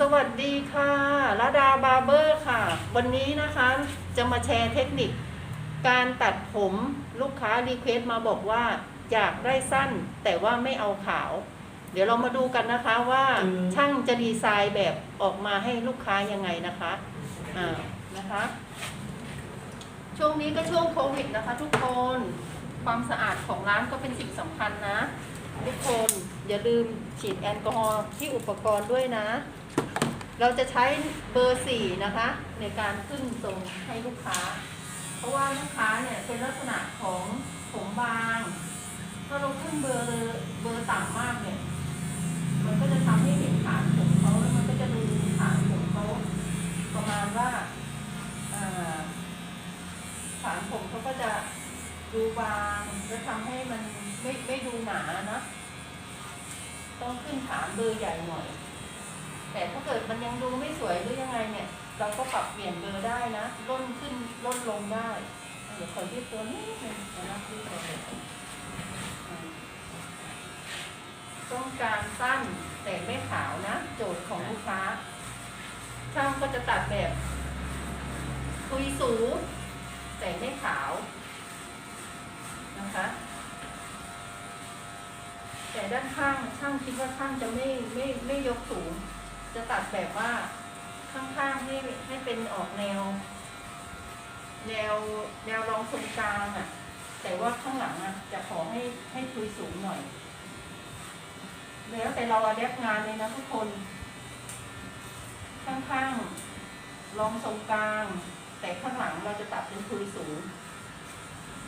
สวัสดีค่ะระดาบาร์เบอร์ค่ะ วันนี้นะคะจะมาแชร์เทคนิค การตัดผมลูกค้ารีเควสต์มาบอกว่า อยากได้สั้นแต่ว่าไม่เอาขาว เดี๋ยวเรามาดูกันนะคะว่าช่างจะดีไซน์แบบออกมาให้ลูกค้ายังไงนะคะอ่านะคะ ช่วงนี้ก็ช่วงโควิดนะคะ ทุกคนความสะอาดของร้านก็เป็นสิ่งสำคัญนะ ทุกคนอย่าลืมฉีดแอลกอฮอล์ที่อุปกรณ์ด้วยนะ เราจะใช้เบอร์สี่นะคะ ในการขึ้นทรงให้ลูกค้า เพราะว่าลูกค้าเนี่ยเป็นลักษณะของผมบางถ้าเราขึ้นเบอร์เบอร์ต่ำมากเนี่ย มันก็จะทำให้เห็นฐานผมเขาแล้วมันก็จะดูฐานผมเขาประมาณว่าฐานผมเขาก็จะดูบางและทำให้มันไม่ไม่ดูหนานะ ต้องขึ้นฐานเบอร์ใหญ่หน่อย แต่ถ้าเกิดมันยังดูไม่สวยหรือยังไงเนี่ย เราก็ปรับเปลี่ยนเบอร์ได้นะล่นขึ้นล่นลงได้เดี๋ยวขอยืดตัวนิดนึงนะยืดตัวเลยอ่าต้องการสั้นแต่ไม่ขาวนะ โจทย์ของลูกค้าช่างก็จะตัดแบบคุยสูงแต่ไม่ขาวนะคะ แต่ด้านข้างช่างคิดว่าช่างจะไม่ไม่ไม่ยกสูง จะตัดแบบว่าข้างๆให้ให้เป็นออกแนว แนวแนวรองทรงกลางอะ แต่ว่าข้างหลังอะ จะขอให้ให้ทุยสูงหน่อย แล้วแต่เราอะแดปงานเลยนะทุกคน ข้างๆรองทรงกลาง แต่ข้างหลังเราจะตัดเป็นทุยสูง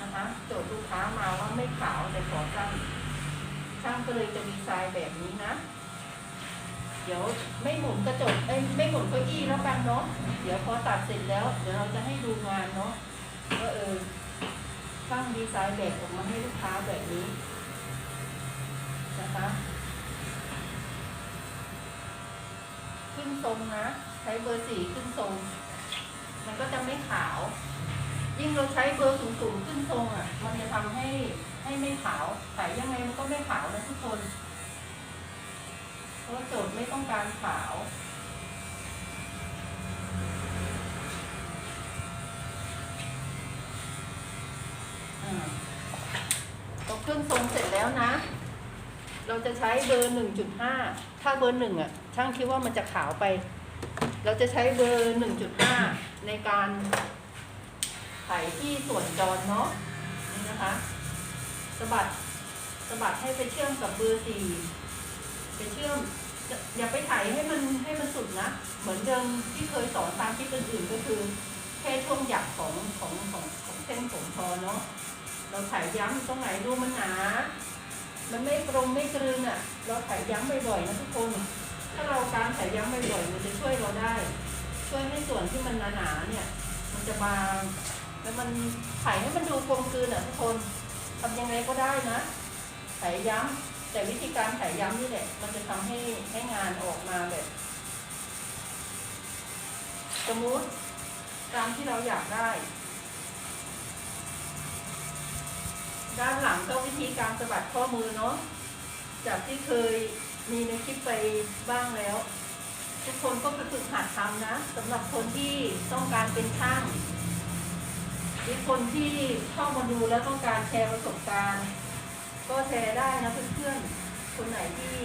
นะคะโจทย์ลูกค้ามาว่าไม่ขาวแต่ขอสั้นช่างก็เลยจะดีไซน์แบบนี้นะ เดี๋ยวไม่หมุนกระจกเอ้ยไม่หมุนเก้าอี้แล้วกันเนาะเดี๋ยวพอตัดเสร็จแล้ว เดี๋ยวเราจะให้ดูงานเนาะว่าเออช่างดีไซน์แบบออกมาให้ลูกค้าแบบนี้นะคะขึ้นทรงนะ ใช้เบอร์สี่ขึ้นทรง มันก็จะไม่ขาว ยิ่งเราใช้เบอร์สูงๆขึ้นทรงอะ มันจะทำให้ให้ไม่ขาวใส่ยังไงมันก็ไม่ขาวนะทุกคน เพราะโจทย์ไม่ต้องการขาวอ่าพอขึ้นทรงเสร็จแล้วนะ เราจะใช้เบอร์หนึ่งจุดห้าถ้าเบอร์หนึ่งอะ ช่างคิดว่ามันจะขาวไป เราจะใช้เบอร์หนึ่งจุดห้าในการไถที่ส่วนจรเนาะนี่นะคะสะบัดสะบัดให้ไปเชื่อมกับเบอร์สี่ ไปเชื่อม อย่าไปไถให้มันให้มันสุดนะ เหมือนเดิมที่เคยสอนตามที่อื่นๆก็คือ แค่ช่วงหยักของของของของเส้นผมพอเนาะเราไถย้ำตรงไหนดูมันหนา มันไม่ตรงไม่กลืนอะ เราไถย้ำบ่อยๆนะทุกคน ถ้าเราการไถย้ำบ่อยๆมันจะช่วยเราได้ ช่วยให้ส่วนที่มันหนาๆเนี่ย มันจะบางแล้วมันไถให้มันดูกลมกลืนอะทุกคนทำยังไงก็ได้นะไถย้ำ แต่วิธีการไถย้ำนี่แหละ มันจะทำให้ให้งานออกมาแบบ สมูทตามที่เราอยากได้ ด้านหลังก็วิธีการสะบัดข้อมือเนาะจากที่เคยมีในคลิปไปบ้างแล้ว ทุกคนก็ไปฝึกหัดทำนะสำหรับคนที่ต้องการเป็นช่างหรือคนที่เข้ามาดูแล้วต้องการแชร์ประสบการณ์ ก็แชร์ได้นะเพื่อนๆ คนไหนที่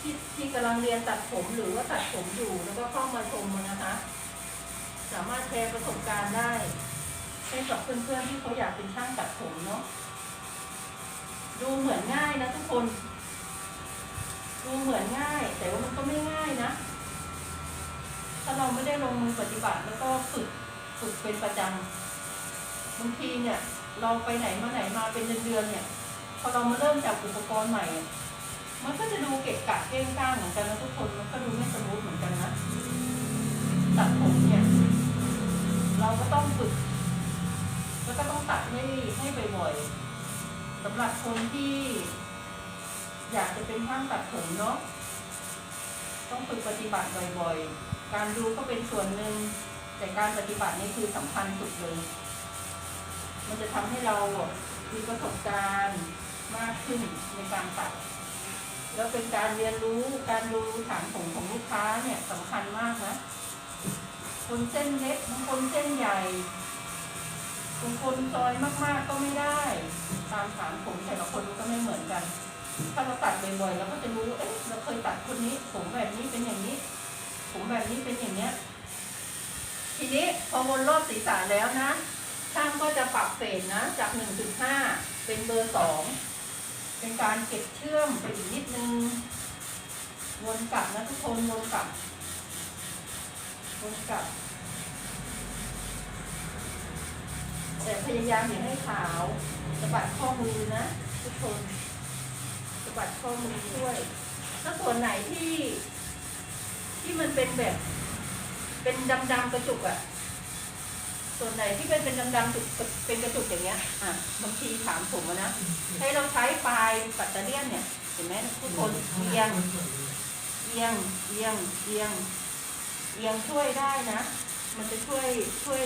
ที่ที่กำลังเรียนตัดผมหรือว่าตัดผมอยู่แล้วก็เข้ามาชมนะคะ สามารถแชร์ประสบการณ์ได้ให้กับเพื่อนๆที่เขาอยากเป็นช่างตัดผมเนาะดูเหมือนง่ายนะทุกคน ดูเหมือนง่าย แต่ว่ามันก็ไม่ง่ายนะ ถ้าเราไม่ได้ลงมือปฏิบัติแล้วก็ฝึกฝึกเป็นประจำบางทีเนี่ย เราไปไหนมาไหนมาเป็นเดือนๆเนี่ย พอเรามาเริ่มจับอุปกรณ์ใหม่ มันก็จะดูเกะกะเก้งก้างเหมือนกันนะทุกคนมันก็ดูไม่สมูทเหมือนกันนะตัดผมเนี่ย เราก็ต้องฝึก แล้วก็ต้องตัดให้ให้บ่อยๆสำหรับคนที่ อยากจะเป็นช่างตัดผมเนาะต้องฝึกปฏิบัติบ่อยๆ การดูก็เป็นส่วนหนึ่งแต่การปฏิบัตินี่คือสำคัญสุดเลย มันจะทำให้เรามีประสบการณ์มากขึ้นในการตัด แล้วเป็นการเรียนรู้การดูฐานผมของลูกค้าเนี่ยสำคัญมากนะ คนเส้นเล็กบางคนเส้นใหญ่บางคนซอยมากๆก็ไม่ได้ ตามฐานผมแต่ละคนมันก็ไม่เหมือนกัน ถ้าเราตัดบ่อยๆเราก็จะรู้ เอ๊ะ เราเคยตัดคนนี้ผมแบบนี้เป็นอย่างนี้ ผมแบบนี้เป็นอย่างเนี้ยทีนี้พอวนรอบศีรษะแล้วนะ ช่างก็จะปรับเฟสนะ จาก 1.5 เป็นเบอร์ 2 เป็นการเก็บเชื่อมไปอีกนิดนึง วนกลับนะทุกคน วนกลับ วนกลับ แต่พยายามอย่าให้ขาวสะบัดข้อมือนะ ทุกคนสะบัดข้อมือช่วย ถ้าส่วนไหนที่ ที่มันเป็นแบบ เป็นดำๆกระจุกอะ ส่วนไหนที่เป็นเป็นดำๆจุกเป็นกระจุกอย่างเงี้ยอะบางทีถามผมอะนะให้เราใช้ปลายปัตเตอร์เลียนเนี่ยเห็นไหมทุกคนเอียงเอียงเอียงเอียงเอียงช่วยได้นะ มันจะช่วยช่วย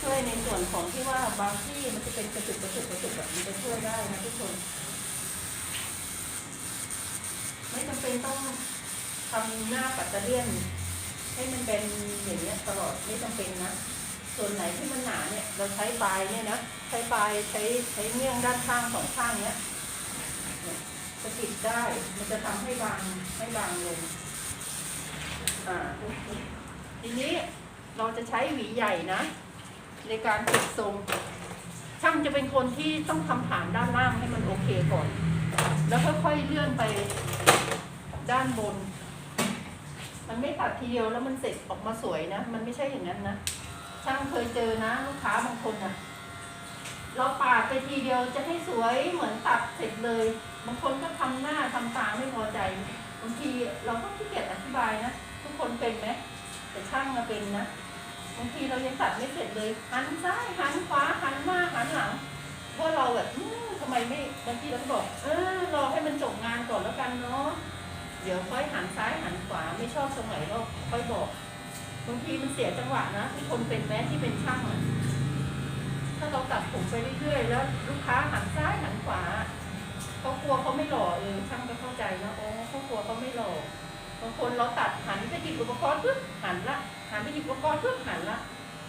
ช่วยในส่วนของที่ว่าบางที่มันจะเป็นกระจุกกระจุกกระจุกแบบนี้จะช่วยได้นะทุกคน ไม่จำเป็นต้องทำหน้าปัตเตอร์เลียนให้มันเป็นอย่างเงี้ยตลอดไม่จำเป็นนะ ส่วนไหนที่มันหนาเนี่ย เราใช้ปลายเนี่ยนะใช้ปลายใช้ใช้เงี้ยงด้านข้างสองข้างเนี้ยเนี่ยจะปิดได้มันจะทำให้บางให้บางลงอ่าทีนี้เราจะใช้หวีใหญ่นะ ในการติดทรง ช่างจะเป็นคนที่ต้องทำฐานด้านล่างให้มันโอเคก่อน แล้วค่อยๆเลื่อนไปด้านบน มันไม่ตัดทีเดียวแล้วมันเสร็จออกมาสวยนะ มันไม่ใช่อย่างนั้นนะ ช่างเคยเจอนะ ลูกค้าบางคนนะเราปาดไปทีเดียวจะให้สวยเหมือนตัดเสร็จเลย บางคนก็ทำหน้าทำตาไม่พอใจ บางทีเราก็ขี้เกียจอธิบายนะ ทุกคนเป็นไหมแต่ช่างมาเป็นนะ บางทีเรายังตัดไม่เสร็จเลย หันซ้ายหันขวาหันหน้าหันหลังเพราะเราแบบทำไมไม่บางทีเราบอก เออรอให้มันจบงานก่อนแล้วกันเนาะเดี๋ยวค่อยหันซ้ายหันขวาไม่ชอบตรงไหนก็ค่อยบอกางทีมันเสียจังหวะนะที่คนเป็นแม้ที่เป็นช่างถ้าเราตัดผมไปเรื่อยๆแล้ว ลูกค้าหันซ้ายหันขวาเขากลัวเขาไม่หล่อเออช่างก็เข้าใจนะโอ้เขากลัวเขาไม่หล่อบางคนเราตัดหันไปหยิบอุปกรณ์ปึ๊บหันละหันไปหยิบอุปกรณ์ปึ๊บหันละ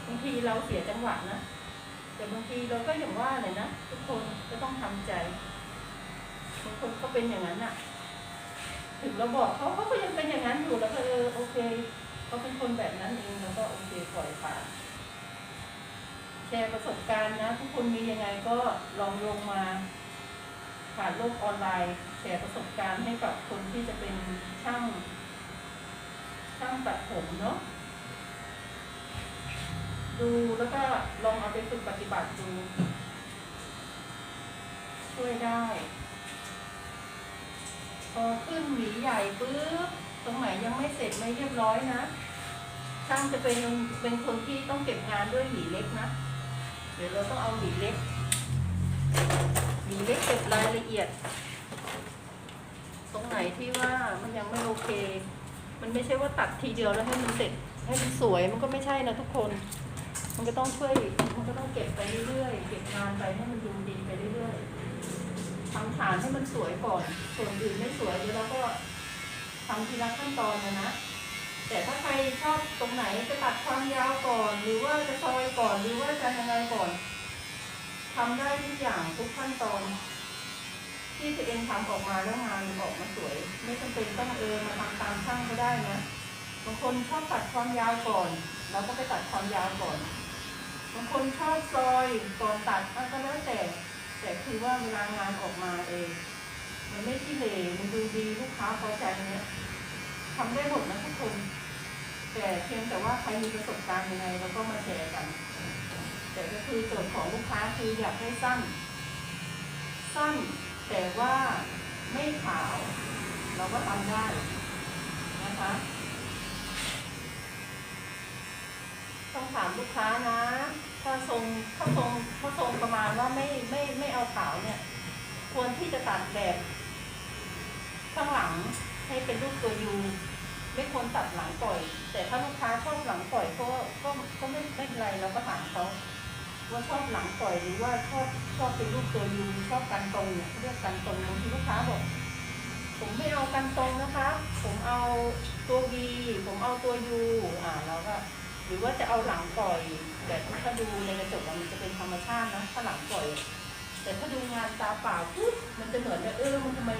บางทีเราเสียจังหวะนะแต่บางทีเราก็อย่างว่าเลยนะทุกคนก็ต้องทำใจบางคนก็เป็นอย่างนั้นอะถึงเราบอกเขาเขาก็ยังเป็นอย่างนั้นอยู่แล้วก็เออโอเค เขาเป็นคนแบบนั้นเองแล้วก็โอเคปล่อยผ่านแชร์ประสบการณ์นะ ทุกคนมียังไงก็ลองลงมา ผ่านโลกออนไลน์แชร์ประสบการณ์ให้กับคนที่จะเป็นช่างช่างตัดผมเนาะดูแล้วก็ลองเอาไปฝึกปฏิบัติดู ช่วยได้ พอขึ้นหวีใหญ่ปุ๊บ ไม่เรียบร้อยนะช่างจะเป็นเป็นคนที่ต้องเก็บงานด้วยหวีเล็กนะ เดี๋ยวเราต้องเอาหวีเล็กหวีเล็กเก็บรายละเอียด ตรงไหนที่ว่ามันยังไม่โอเค มันไม่ใช่ว่าตัดทีเดียวแล้วให้มันเสร็จให้มันสวยมันก็ไม่ใช่นะทุกคน มันก็ต้องช่วย มันก็ต้องเก็บไปเรื่อยๆ เก็บงานไปให้มันดูดีไปเรื่อยๆทำฐานให้มันสวยก่อน ส่วนอื่นไม่สวยเดี๋ยวเราก็ทำทีละขั้นตอนนะนะ แต่ถ้าใครชอบตรงไหนจะตัดความยาวก่อน หรือว่าจะซอยก่อนหรือว่าจะยังไงก่อนทำได้ทุกอย่างทุกขั้นตอน ที่ตัวเองทำออกมาแล้วงานออกมาสวย ไม่จำเป็นต้องเออมาทำตามช่างก็ได้นะบางคนชอบตัดความยาวก่อนเราก็ไปตัดความยาวก่อนบางคนชอบซอยก่อนตัดอะก็แล้วแต่ แต่คือว่าเวลางานออกมาเองมันไม่ที่เหร่มันดูดีลูกค้าพอใจเนี่ยทำได้หมดนะทุกคน แต่เพียงแต่ว่าใครมีประสบการณ์ยังไงเราก็มาแชร์กัน แต่ก็คือโจทย์ของลูกค้าคืออยากให้สั้น สั้นแต่ว่าไม่ขาว เราก็ทำได้นะคะ ต้องถามลูกค้านะ ถ้าทรงถ้าทรงถ้าทรงประมาณว่าไม่ไม่ไม่เอาขาวเนี่ย ควรที่จะตัดแบบข้างหลังให้เป็นรูปตัวยู ไม่ควรตัดหลังปล่อย แต่ถ้าลูกค้าชอบหลังปล่อยก็ก็ก็ไม่ไม่เป็นไรเราก็ถามเขาว่าชอบหลังปล่อยหรือว่าชอบชอบเป็นรูปตัวยูชอบกันตรงเนี่ยเรียกกันตรงบางทีลูกค้าบอกผมไม่เอากันตรงนะคะ ผมเอาตัว V ผมเอาตัว U อ่าแล้วก็หรือว่าจะเอาหลังปล่อย แต่ถ้าดูในกระจกมันจะเป็นธรรมชาตินะถ้าหลังปล่อย แต่ถ้าดูงานตาเปล่าปุ๊บมันจะเหมือนว่าเออมันทำไม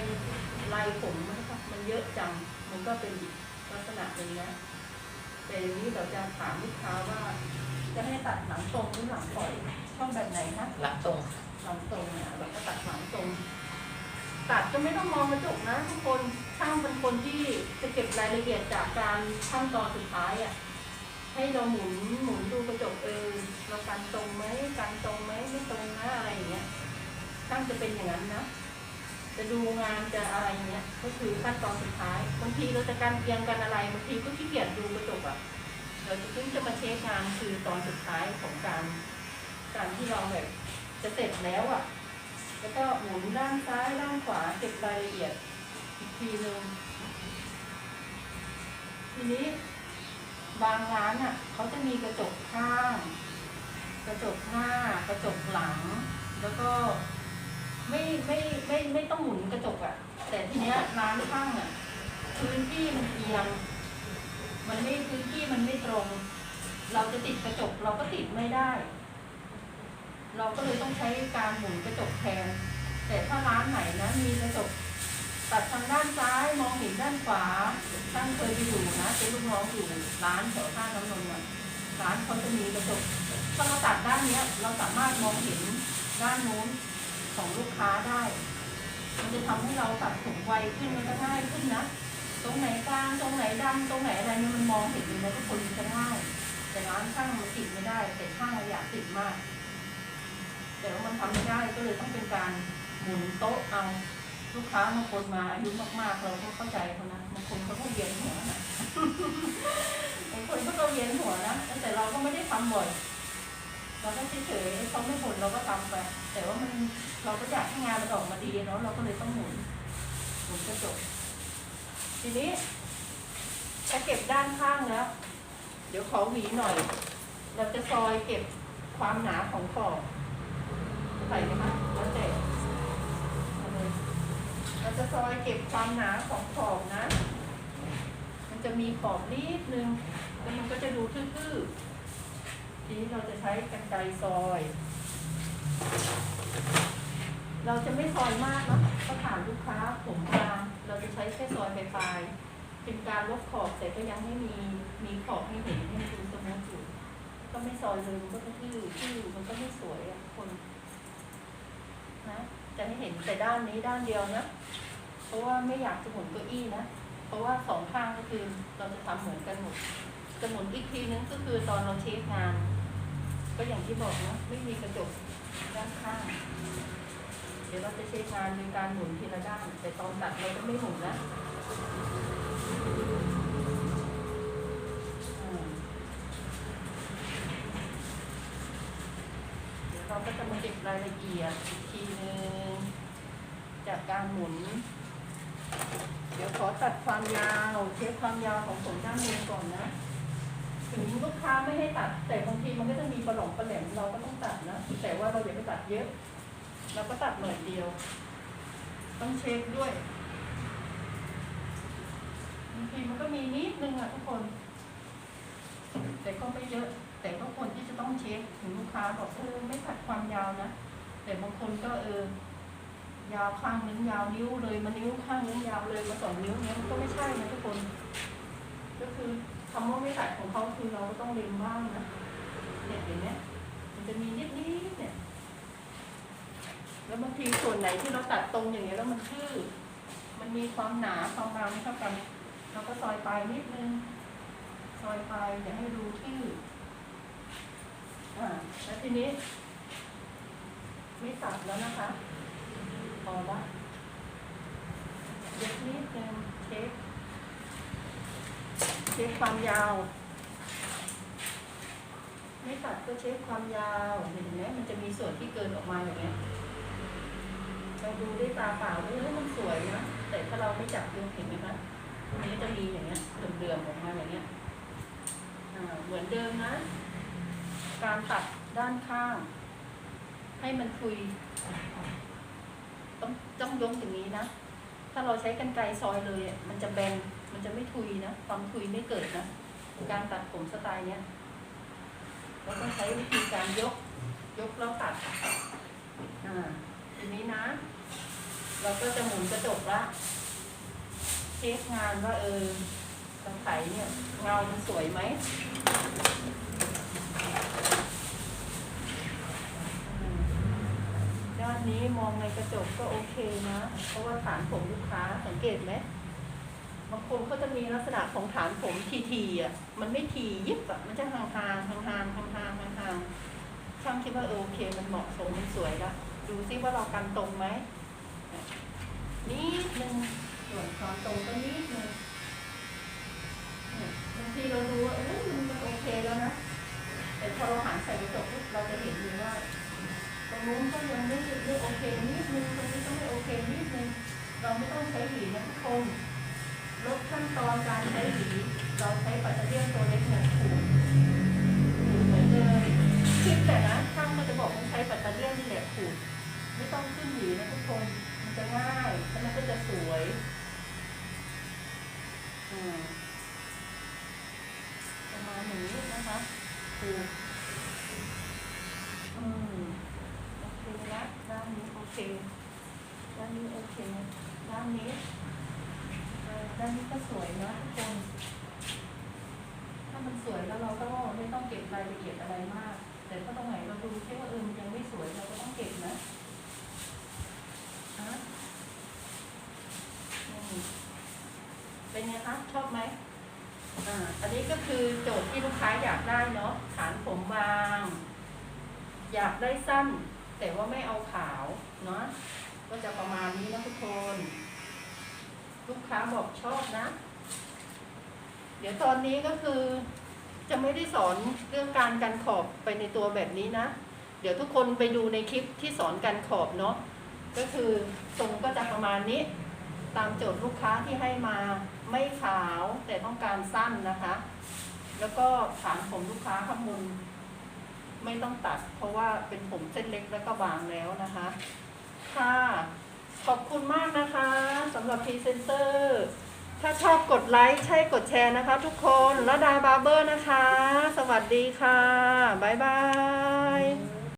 ลายผมมันมันเยอะจังมันก็เป็น ลักษณะหนึ่งนะแต่อย่างนี้เราจะถามลูกค้าว่า จะให้ตัดหลังตรงหรือหลังปล่อยชอบแบบไหนคะหลังตรงหลังตรงเนี่ยเราก็ตัดหลังตรง ตัดก็ไม่ต้องมองกระจกนะทุกคนช่างเป็นคนที่จะเก็บรายละเอียดจากการขั้นตอนสุดท้ายอะให้เราหมุนหมุนดูกระจกเออเรากันตรงไหมกันตรงไหมไม่ตรงนะอะไรอย่างเงี้ยช่างจะเป็นอย่างนั้นนะ จะดูงานจะอะไรเงี้ย ก็คือขั้นตอนสุดท้ายบางทีเราจะการเอียงกันอะไรบางทีก็ขี้เกียจดูกระจกอะเราจะเพิ่งจะมาเช็คงานคือตอนสุดท้ายของการการที่เราแบบจะเสร็จแล้วอะ แล้วก็หมุนด้านซ้ายด้านขวาเก็บรายละเอียดอีกทีหนึ่งทีนี้บางร้านอะเขาจะมีกระจกข้าง กระจกหน้ากระจกหลัง แล้วก็ ไม่ไม่ไม่ไม่ต้องหมุนกระจกอะแต่ทีเนี้ยร้านข้างอะพื้นที่มันเอียง มันไม่พื้นที่มันไม่ตรง เราจะติดกระจกเราก็ติดไม่ได้ เราก็เลยต้องใช้การหมุนกระจกแทน แต่ถ้าร้านไหนนะมีกระจกตัดทางด้านซ้ายมองเห็นด้านขวาท่านเคยไปอยู่นะเป็นลูกน้องอยู่ร้านแถวท่าน้ำนนท์น่ะร้านเขาจะมีกระจกถ้าเราตัดด้านเนี้ย เราสามารถมองเห็นด้านโน้น ของลูกค้าได้ มันจะทำให้เราตัดผมไวขึ้นมันก็ง่ายขึ้นนะ ตรงไหนกลางตรงไหนดำตรงไหนอะไรเนี่ยมันมองเห็นเลยนะทุกคนมันจะง่ายแต่ร้านช่างมันติดไม่ได้ แต่ช่างเราอยากติดมาก แต่ว่ามันทำไม่ได้ก็เลยต้องเป็นการหมุนโต๊ะเอาลูกค้าบางคนมาอายุมากๆ เราก็เข้าใจเขานะบางคนเขาก็เวียนหัวนะบางคนเขาก็เวียนหัวนะแต่เราก็ไม่ได้ทำบ่อย เราก็เฉยๆเขาไม่บ่นเราก็ทำไป แต่ว่ามันเราก็อยากให้งานมันออกมาดีเนาะเราก็เลยต้องหมุนหมุนกระจกทีนี้จะเก็บด้านข้างแล้ว เดี๋ยวขอหวีหน่อย เราจะซอยเก็บความหนาของขอบใส่ไหมคะแล้วแต่เอเลยเราจะซอยเก็บความหนาของขอบนะ มันจะมีขอบนิดนึงแล้วมันก็จะดูทื่อๆ ทีนี้เราจะใช้กรรไกรซอย เราจะไม่ซอยมากนะก็ถามลูกค้าผมกลางเราจะใช้แค่ซอยปลายๆเป็นการลบขอบแต่ก็ยังไม่มีมีขอบให้เห็นให้ดูสมูทอยู่ก็ไม่ซอยเลยมันก็ทื่อๆทื่อมันก็ไม่สวยอะคนนะจะให้เห็นแต่ด้านนี้ด้านเดียวนะเพราะว่าไม่อยากจะหมุนเก้าอี้นะเพราะว่าสองข้างก็คือเราจะทำเหมือนกันหมดจะหมุนอีกทีนึงก็คือตอนเราเช็คงาน ก็อย่างที่บอกนะไม่มีกระจกด้านข้าง เดี๋ยวเราจะเช็คงานโดยการหมุนทีละด้าน แต่ตอนตัดเราก็ไม่หมุนนะเดี๋ยวเราก็จะมาเก็บรายละเอียดอีกทีนึงจากการหมุน เดี๋ยวขอตัดความยาวเช็คความยาวของผมด้านบนก่อนนะ ถึงลูกค้าไม่ให้ตัด แต่บางทีมันก็จะมีประหลงประแหลมเราก็ต้องตัดนะ แต่ว่าเราอย่าไปตัดเยอะ เราก็ตัดหน่อยเดียว ต้องเช็คด้วยบางทีมันก็มีนิดนึงอะทุกคน แต่ก็ไม่เยอะ แต่ก็ควรที่จะต้องเช็คถึงลูกค้าบอกเออไม่ตัดความยาวนะ แต่บางคนก็เออยาวข้างนึงยาวนิ้วเลยมานิ้วข้างนึงยาวเลยมาสองนิ้วเนี้ยมันก็ไม่ใช่นะทุกคน ก็คือ คำว่าไม่ตัดของเขาคือเราก็ต้องเล็งบ้างนะเนี่ยเห็นไหมมันจะมีนิดนิดๆเนี่ย แล้วบางทีส่วนไหนที่เราตัดตรงอย่างเงี้ยแล้วมันทื่อ มันมีความหนาความบางไม่เท่ากันเราก็ซอยปลายนิดนึงซอยปลายอย่าให้ดูทื่ออ่าแล้วทีนี้ ไม่ตัดแล้วนะคะพอละเย็บนิดนึงเช็ค เช็คความยาว ไม่ตัดก็เช็คความยาวเห็นไหมมันจะมีส่วนที่เกินออกมาอย่างเงี้ยเราดูด้วยตาเปล่าเออมันสวยนะแต่ถ้าเราไม่จับดูเห็นไหมคะมันก็จะมีอย่างเงี้ยเดือมๆออกมาอย่างเงี้ยเหมือนเดิมนะ การตัดด้านข้าง ให้มันคุย ต้องต้องยกอย่างนี้นะ ถ้าเราใช้กันไกรซอยเลยอะมันจะแบน มันจะไม่ทุยนะ ความทุยไม่เกิดนะ การตัดผมสไตล์เนี้ยเราต้องใช้วิธีการยก ยกแล้วตัดอ่าทีนี้นะ เราก็จะหมุนกระจกละเช็คงานว่าเออตะไคร้เนี่ยเงามันสวยไหมอืมด้านนี้มองในกระจกก็โอเคนะ เพราะว่าฐานผมลูกค้าสังเกตไหม บางคนเขาจะมีลักษณะของฐานผมทีๆอะมันไม่ทียิบอะมันจะห่างๆห่างๆห่างๆห่างๆห่างช่างคิดว่าเออโอเค มันเหมาะสมมันสวยละดูซิว่าเรากันตรงไหมนิดนึงส่วนความตรงก็นิดนึงเนี่ยบางทีเราดูว่าเออมันโอเคแล้วนะแต่พอเราหันใส่กระจกปุ๊บเราจะเห็นเลยว่าตรงนู้นก็ยังไม่ไม่โอเคนิดนึงตรงนี้ก็ไม่โอเคนิดนึงเราไม่ต้องใช้หีนะคน ลดขั้นตอนการใช้หวี เราใช้ปัตเตอร์เลียนตัวเล็กเนี่ยถูกถูกเหมือนเลยคิดแต่นะช่างมันจะบอกว่าใช้ปัตเตอร์เลียนนี่แหละถูกไม่ต้องขึ้นหวีนะทุกคนมันจะง่ายแล้วมันก็จะสวยอืมประมาณนี้นะคะถูกอืมโอเคนะด้านนี้โอเค ด้านนี้โอเค ด้านนี้ เออด้านนี้ก็สวยนะทุกคน ถ้ามันส วยแล้วเราก็ไม่ต้องเก็บรายละเอียดอะไรมาก แต่ถ้าตรงไหนเราดูแค่ว่าเออมันยังไม่สวยเราก็ต้องเก็บนะฮะเป็นไงคะชอบไหมอ่าอันนี้ก็คือโจทย์ที่ลูกค้าอยากได้เนาะฐานผมบาง อยากได้สั้น แต่ว่าไม่เอาขาวเนาะก็จะประมาณนี้นะทุกคน ลูกค้าบอกชอบนะ เดี๋ยวตอนนี้ก็คือ จะไม่ได้สอนเรื่องการกันขอบไปในตัวแบบนี้นะ เดี๋ยวทุกคนไปดูในคลิปที่สอนกันขอบเนาะก็คือทรงก็จะประมาณนี้ ตามโจทย์ลูกค้าที่ให้มาไม่ขาวแต่ต้องการสั้นนะคะ แล้วก็ฐานผมลูกค้าข้างบนไม่ต้องตัด เพราะว่าเป็นผมเส้นเล็กแล้วก็บางแล้วนะคะ ค่ะ ขอบคุณมากนะคะสำหรับพรีเซนเตอร์ ถ้าชอบกดไลค์ใช่กดแชร์นะคะ ทุกคนระดาบาร์เบอร์นะคะ สวัสดีค่ะ บ๊ายบาย